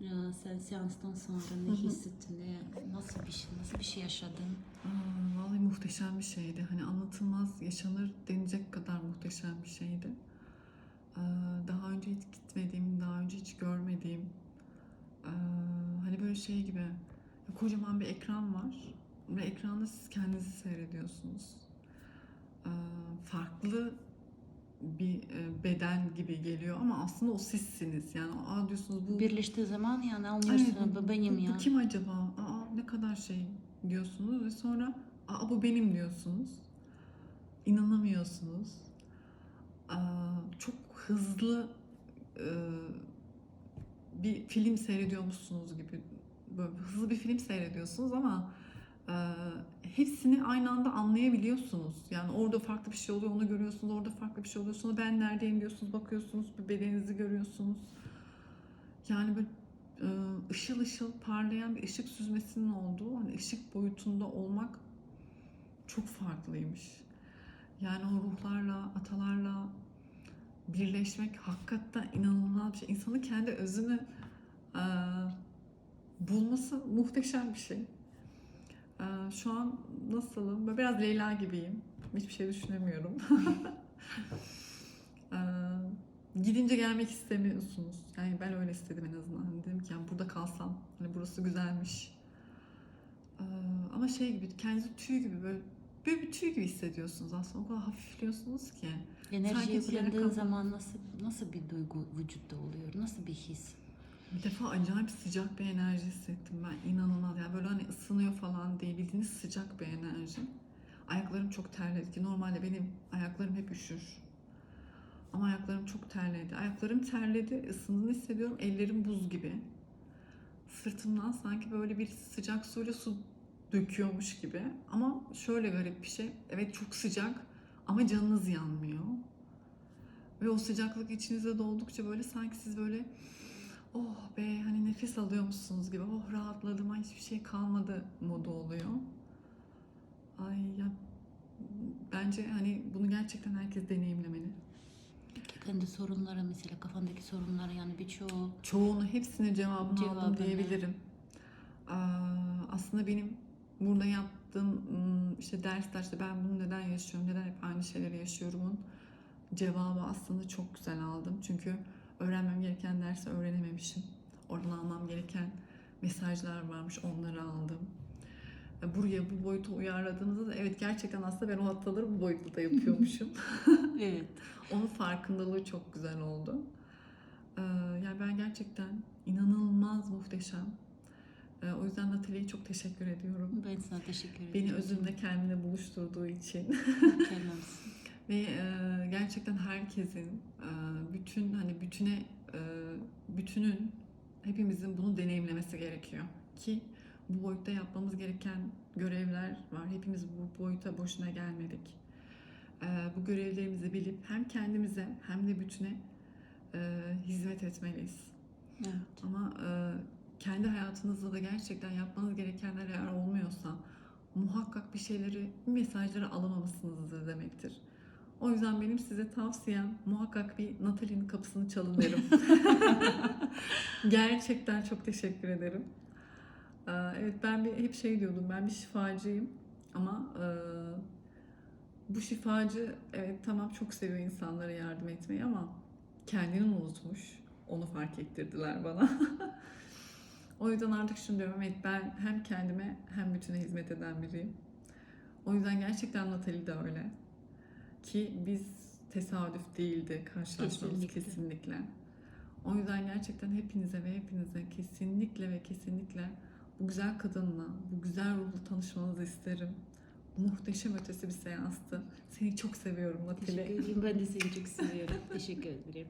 Ya sen seanstan sonra ne hissettin? Ne, nasıl bir şey, nasıl bir şey yaşadın? Aa, vallahi muhteşem bir şeydi. Hani anlatılmaz, yaşanır denecek kadar muhteşem bir şeydi. Aa, daha önce hiç gitmediğim, daha önce hiç görmediğim, aa, hani böyle şey gibi, kocaman bir ekran var ve ekranda siz kendinizi seyrediyorsunuz. Aa, farklı bir e, beden gibi geliyor ama aslında o sizsiniz. Yani aa diyorsunuz bu Birleştiği zaman yani Ay, anlıyorsun bu benim bu, ya. bu kim acaba? Aa ne kadar şey diyorsunuz ve sonra aa bu benim diyorsunuz. İnanamıyorsunuz. Aa, çok hızlı e, bir film seyrediyormuşsunuz gibi böyle hızlı bir film seyrediyorsunuz ama e, hepsini aynı anda anlayabiliyorsunuz. Yani orada farklı bir şey oluyor onu görüyorsunuz, orada farklı bir şey oluyor. Sonra ben neredeyim diyorsunuz, bakıyorsunuz, bir bedeninizi görüyorsunuz. Yani böyle e, ışıl ışıl parlayan bir ışık süzmesinin olduğu hani ışık boyutunda olmak çok farklıymış. Yani o ruhlarla, atalarla birleşmek hakikaten inanılmaz bir şey. İnsanın kendi özünü e, bulması muhteşem bir şey. E, şu an nasılım? Böyle biraz Leyla gibiyim. Hiçbir şey düşünemiyorum. E, gidince gelmek istemiyorsunuz. Yani ben öyle istedim en azından. Hani dedim ki yani burada kalsam, hani burası güzelmiş. Ee, ama şey gibi, kendinizi tüy gibi böyle böyle bir tüy gibi hissediyorsunuz aslında. O kadar hafifliyorsunuz ki. Enerjiye kapan- zaman nasıl nasıl bir duygu vücutta oluyor? Nasıl bir his? Bir defa acayip sıcak bir enerji hissettim ben. İnanılmaz. Yani böyle hani ısınıyor falan Bildiğiniz sıcak bir enerji. Ayaklarım çok terledi ki normalde benim ayaklarım hep üşür. Ama ayaklarım çok terledi. Ayaklarım terledi, ısındığını hissediyorum. Ellerim buz gibi. Sırtımdan sanki böyle bir sıcak suyla su döküyormuş gibi. Ama şöyle garip bir şey. Evet çok sıcak ama canınız yanmıyor. Ve o sıcaklık içinize doldukça böyle sanki siz böyle oh be hani nefes alıyormuşsunuz gibi. Oh rahatladım ay hiçbir şey kalmadı modu oluyor. Ay ya bence hani bunu gerçekten herkes deneyimlemeli. Peki kendi sorunlara mesela kafandaki sorunlara yani birçoğu Çoğunu hepsine cevabını aldım Cevabını. diyebilirim. Aa, aslında benim burada yaptığım ım, işte dersler işte ben bunu neden yaşıyorum, neden hep aynı şeyleri yaşıyorumun cevabı aslında çok güzel aldım. Çünkü öğrenmem gereken dersi öğrenememişim. Oradan almam gereken mesajlar varmış onları aldım. E, Buraya bu boyutu uyarladığınızda da evet gerçekten aslında ben o hataları bu boyutta yapıyormuşum. evet Onun farkındalığı çok güzel oldu. Ee, yani ben gerçekten inanılmaz muhteşem. Ee, o yüzden Natalie'ye çok teşekkür ediyorum. ben sana teşekkür ederim. Beni özümle kendine buluşturduğu için. Mükemmelsin. Ve e, gerçekten herkesin, e, bütün hani bütüne, e, bütünün hepimizin bunu deneyimlemesi gerekiyor. Ki bu boyutta yapmamız gereken görevler var. Hepimiz bu boyuta boşuna gelmedik. E, bu görevlerimizi bilip hem kendimize hem de bütüne e, hizmet etmeliyiz. Evet. Ama e, kendi hayatınızda da gerçekten yapmanız gerekenler eğer olmuyorsa muhakkak bir şeyleri, bir mesajları alamamışsınızdır demektir. O yüzden benim size tavsiyem muhakkak bir Natalie'nin kapısını çalın derim. gerçekten çok teşekkür ederim. E, evet ben bir hep şey diyordum ben bir şifacıyım ama e, bu şifacı evet tamam çok seviyor insanlara yardım etmeyi ama kendini unutmuş. Onu fark ettirdiler bana. o yüzden artık şunu diyorum. Evet ben hem kendime hem bütüne hizmet eden biriyim. O yüzden gerçekten Natalie de öyle. Ki biz tesadüf değildi karşılaşmamız Kesinlikle. kesinlikle. O yüzden gerçekten hepinize ve hepinize kesinlikle ve kesinlikle bu güzel kadınla, bu güzel ruhla tanışmanızı isterim. Muhteşem ötesi bir seanstı. Seni çok seviyorum Natalie. Teşekkür ederim. Ben de seni çok seviyorum. Teşekkür ederim.